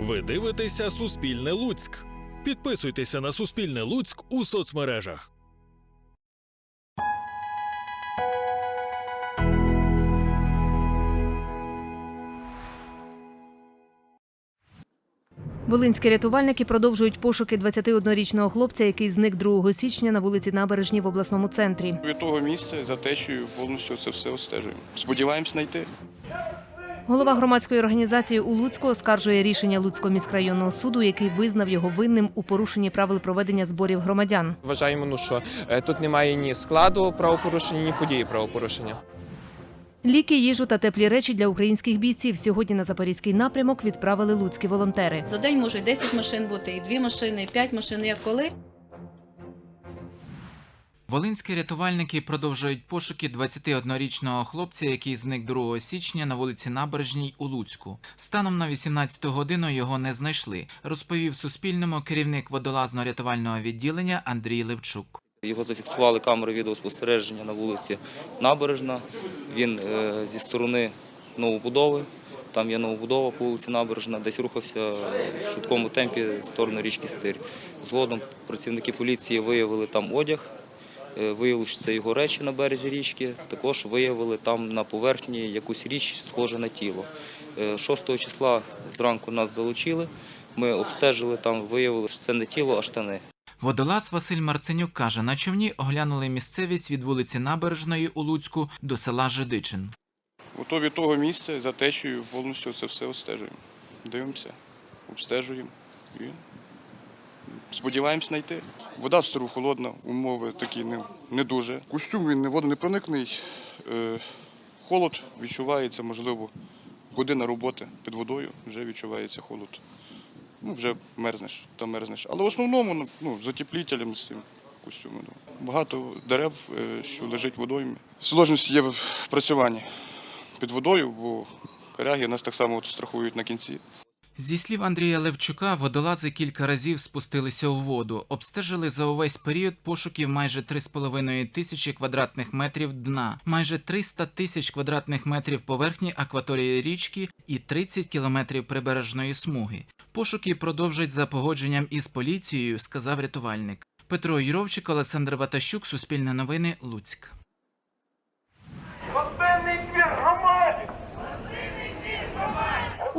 Ви дивитеся Суспільне Луцьк. Підписуйтеся на Суспільне Луцьк у соцмережах. Волинські рятувальники продовжують пошуки 21-річного хлопця, який зник 2 січня на вулиці Набережній в обласному центрі. Від того місця за течією повністю це все обстежуємо. Сподіваємось знайти. Голова громадської організації у Луцьку оскаржує рішення Луцького міськрайонного суду, який визнав його винним у порушенні правил проведення зборів громадян. Вважаємо, ну, що е, тут немає ні складу правопорушення, ні події правопорушення. Ліки, їжу та теплі речі для українських бійців сьогодні на запорізький напрямок відправили луцькі волонтери. За день може і 10 машин бути, і 2 машини, і 5 машин, як коли. Волинські рятувальники продовжують пошуки 21-річного хлопця, який зник 2 січня на вулиці Набережній у Луцьку. Станом на 18 годину його не знайшли, розповів Суспільному керівник водолазно-рятувального відділення Андрій Левчук. Його зафіксували камери відеоспостереження на вулиці Набережна. Він е, зі сторони новобудови. Там є новобудова по вулиці Набережна, десь рухався в швидкому темпі в сторону річки Стирь. Згодом працівники поліції виявили там одяг, виявили, що це його речі на березі річки. Також виявили там на поверхні якусь річ, схожа на тіло. Е, 6 числа зранку нас залучили. Ми обстежили там, виявили, що це не тіло, а штани. Водолаз Василь Марценюк каже, на човні оглянули місцевість від вулиці Набережної у Луцьку до села Жидичин. Ото від того місця за течією повністю це все обстежуємо. Дивимося, обстежуємо і сподіваємось знайти. Вода в стару холодна, умови такі не, не дуже. Костюм він не водонепроникний. Е, холод відчувається, можливо, година роботи під водою, вже відчувається холод. Ну, вже мерзнеш та мерзнеш. Але в основному ну, ну, з цим костюмом. ну. Багато дерев, е, що лежить водоймі. Сложності є в працюванні під водою, бо коряги нас так само от страхують на кінці. Зі слів Андрія Левчука, водолази кілька разів спустилися у воду, обстежили за увесь період пошуків майже 3,5 тисячі квадратних метрів дна, майже 300 тисяч квадратних метрів поверхні акваторії річки і 30 кілометрів прибережної смуги. Пошуки продовжать за погодженням із поліцією, сказав рятувальник. Петро Юровчик, Олександр Ватащук, Суспільне новини, Луцьк.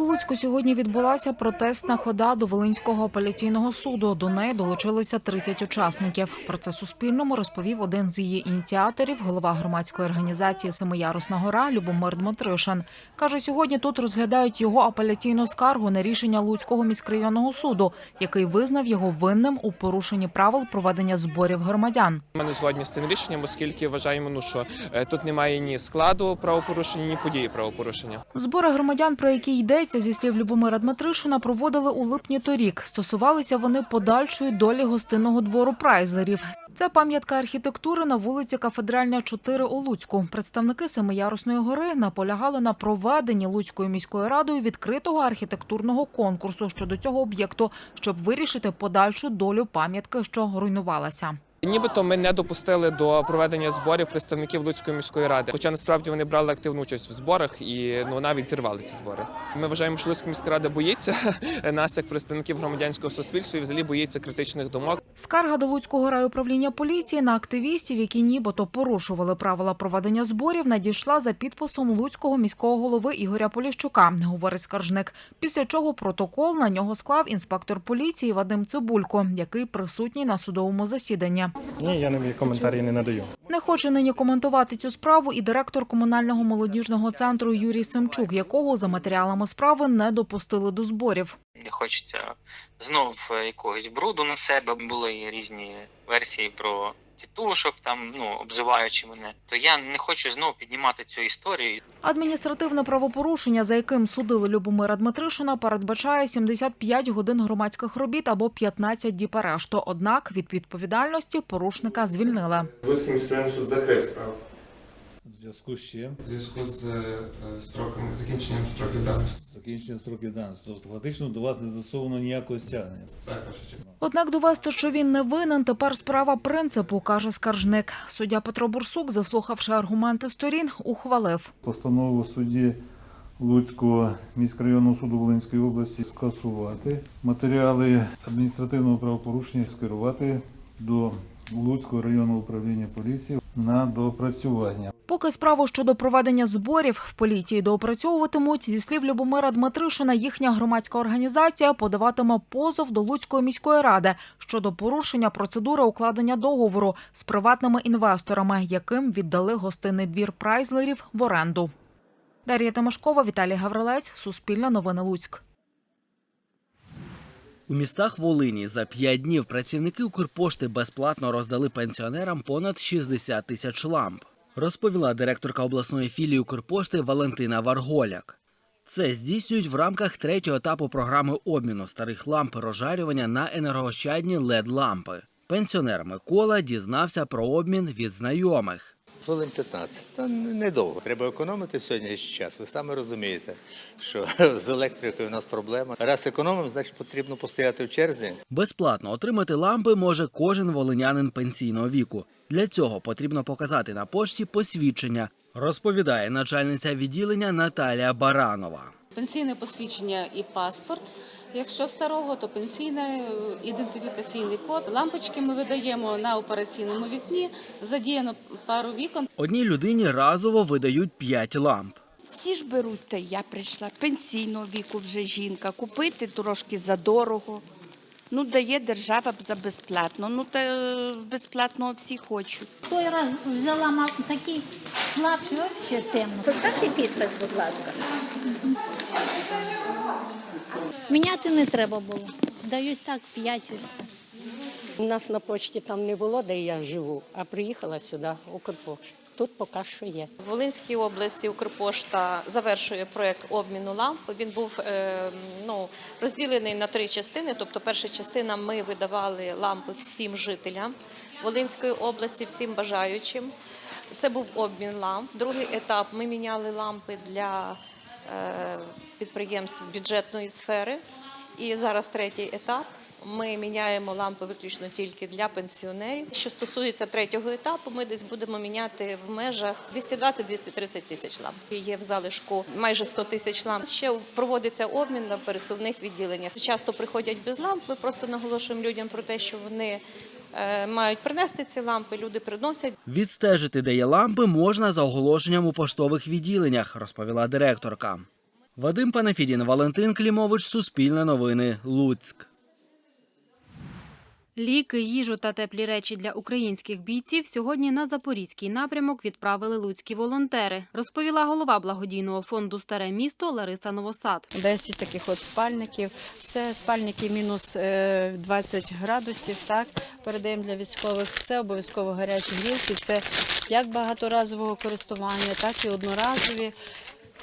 У Луцьку сьогодні відбулася протестна хода до Волинського апеляційного суду. До неї долучилося 30 учасників. Про це Суспільному розповів один з її ініціаторів, голова громадської організації Семиярусна гора Любомир Дмитришин. Каже, сьогодні тут розглядають його апеляційну скаргу на рішення Луцького міськрайонного суду, який визнав його винним у порушенні правил проведення зборів громадян. Ми не згодні з цим рішенням, оскільки вважаємо, ну, що е, тут немає ні складу правопорушення, ні події правопорушення. Збори громадян, про які йдеться, зі слів Любомира Дмитришина, проводили у липні торік. Стосувалися вони подальшої долі гостинного двору прайзлерів. Це пам'ятка архітектури на вулиці Кафедральна 4 у Луцьку. Представники Семиярусної гори наполягали на проведенні Луцькою міською радою відкритого архітектурного конкурсу щодо цього об'єкту, щоб вирішити подальшу долю пам'ятки, що руйнувалася. Нібито ми не допустили до проведення зборів представників Луцької міської ради, хоча насправді вони брали активну участь в зборах і ну навіть зірвали ці збори. Ми вважаємо, що Луцька міська рада боїться нас, як представників громадянського суспільства, і взагалі боїться критичних думок. Скарга до Луцького райуправління поліції на активістів, які нібито порушували правила проведення зборів, надійшла за підписом Луцького міського голови Ігоря Поліщука, говорить скаржник. Після чого протокол на нього склав інспектор поліції Вадим Цибулько, який присутній на судовому засіданні. Ні, я не коментарі не надаю. Не хоче нині коментувати цю справу і директор комунального молодіжного центру Юрій Семчук, якого за матеріалами справи не допустили до зборів. не хочеться знов е, якогось бруду на себе. Були різні версії про тітушок, там ну обзиваючи мене. То я не хочу знову піднімати цю історію. Адміністративне правопорушення, за яким судили Любомира Дмитришина, передбачає 75 годин громадських робіт або 15 діб арешту. Однак від відповідальності порушника звільнили. Міськрайонний суд закрив справу. В зв'язку з чим? В зв'язку з е, строками, закінченням строків давності. Закінчення строків давності. Тобто фактично до вас не засовано ніякого стягнення. Так. Однак довести, що він не винен, тепер справа принципу, каже скаржник. Суддя Петро Бурсук, заслухавши аргументи сторін, ухвалив. Постанову судді Луцького міськрайонного суду Волинської області скасувати матеріали адміністративного правопорушення скерувати до Луцького районного управління поліції на доопрацювання. Поки справу щодо проведення зборів в поліції доопрацьовуватимуть, зі слів Любомира Дмитришина, їхня громадська організація подаватиме позов до Луцької міської ради щодо порушення процедури укладення договору з приватними інвесторами, яким віддали гостинний двір прайзлерів в оренду. Дар'я Тимошкова, Віталій Гаврилець, Суспільне новини Луцьк. У містах Волині за п'ять днів працівники Укрпошти безплатно роздали пенсіонерам понад 60 тисяч ламп, розповіла директорка обласної філії Укрпошти Валентина Варголяк. Це здійснюють в рамках третього етапу програми обміну старих ламп розжарювання на енергоощадні LED-лампи. Пенсіонер Микола дізнався про обмін від знайомих. Хвилин 15. Та недовго. Треба економити в сьогоднішній час. Ви саме розумієте, що з електрикою у нас проблема. Раз економимо, значить потрібно постояти в черзі. Безплатно отримати лампи може кожен волинянин пенсійного віку. Для цього потрібно показати на пошті посвідчення, розповідає начальниця відділення Наталія Баранова. Пенсійне посвідчення і паспорт. Якщо старого, то пенсійний е, ідентифікаційний код. Лампочки ми видаємо на операційному вікні. Задіяно пару вікон. Одній людині разово видають 5 ламп. Всі ж беруть, та й я прийшла пенсійного віку вже жінка, купити трошки задорого. Ну, дає держава за безплатно. Ну, та е, безплатно всі хочуть. Той раз взяла мав такий слабший, ось ще темно. Поставте підпис, будь ласка. Міняти не треба було. Дають так п'ять і все. У нас на почті там не було, де я живу, а приїхала сюди, Укрпошту. Тут поки що є. В Волинській області Укрпошта завершує проект обміну ламп. Він був е, ну, розділений на три частини. Тобто, перша частина ми видавали лампи всім жителям Волинської області, всім бажаючим. Це був обмін ламп. Другий етап ми міняли лампи для підприємств бюджетної сфери. І зараз третій етап. Ми міняємо лампи виключно тільки для пенсіонерів. Що стосується третього етапу, ми десь будемо міняти в межах 220-230 тисяч ламп. Є в залишку майже 100 тисяч ламп. Ще проводиться обмін на пересувних відділеннях. Часто приходять без ламп. Ми просто наголошуємо людям про те, що вони е, мають принести ці лампи. Люди приносять. Відстежити, де є лампи, можна за оголошенням у поштових відділеннях, розповіла директорка. Вадим Панафідін, Валентин Клімович, Суспільне новини, Луцьк. Ліки, їжу та теплі речі для українських бійців сьогодні на запорізький напрямок відправили луцькі волонтери, розповіла голова благодійного фонду Старе місто Лариса Новосад. 10 таких от спальників. Це спальники мінус е, 20 градусів. Так передаємо для військових. Це обов'язково гарячі грілки. Це як багаторазового користування, так і одноразові.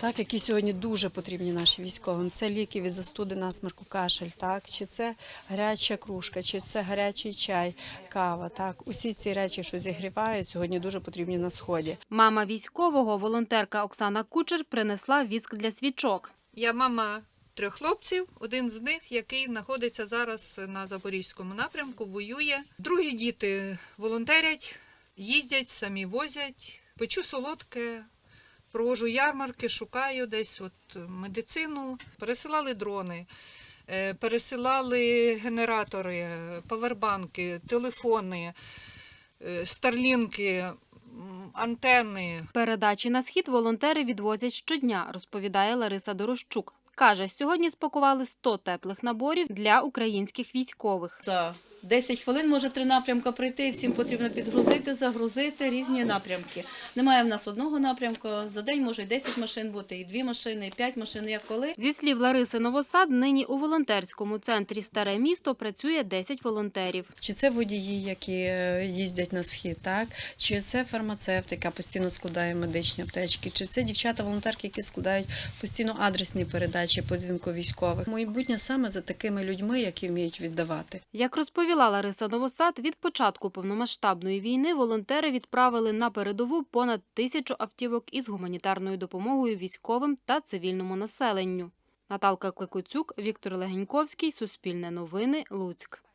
Так, які сьогодні дуже потрібні нашим військовим. Це ліки від застуди, насмерку, кашель, так, чи це гаряча кружка, чи це гарячий чай, кава. Так, усі ці речі, що зігрівають, сьогодні дуже потрібні на сході. Мама військового, волонтерка Оксана Кучер, принесла віск для свічок. Я мама трьох хлопців. Один з них, який знаходиться зараз на Запорізькому напрямку, воює. Другі діти волонтерять, їздять, самі возять. Печу солодке, провожу ярмарки, шукаю десь от медицину. Пересилали дрони, е, пересилали генератори, павербанки, телефони, е, старлінки, м, антени. Передачі на схід волонтери відвозять щодня, розповідає Лариса Дорощук. Каже, сьогодні спакували 100 теплих наборів для українських військових. За 10 хвилин може три напрямки прийти, і всім потрібно підгрузити, загрузити різні напрямки. Немає в нас одного напрямку. За день може і 10 машин бути, і 2 машини, і 5 машин, як коли. Зі слів Лариси Новосад, нині у волонтерському центрі Старе місто працює 10 волонтерів. Чи це водії, які е, їздять на схід, так? Чи це фармацевт, яка постійно складає медичні аптечки, чи це дівчата-волонтерки, які складають постійно адресні передачі по дзвінку військових. Майбутнє саме за такими людьми, які вміють віддавати. Як розповіла Лариса Новосад, від початку повномасштабної війни волонтери відправили на передову понад тисячу автівок із гуманітарною допомогою військовим та цивільному населенню. Наталка Кликоцюк, Віктор Легеньковський, Суспільне новини, Луцьк.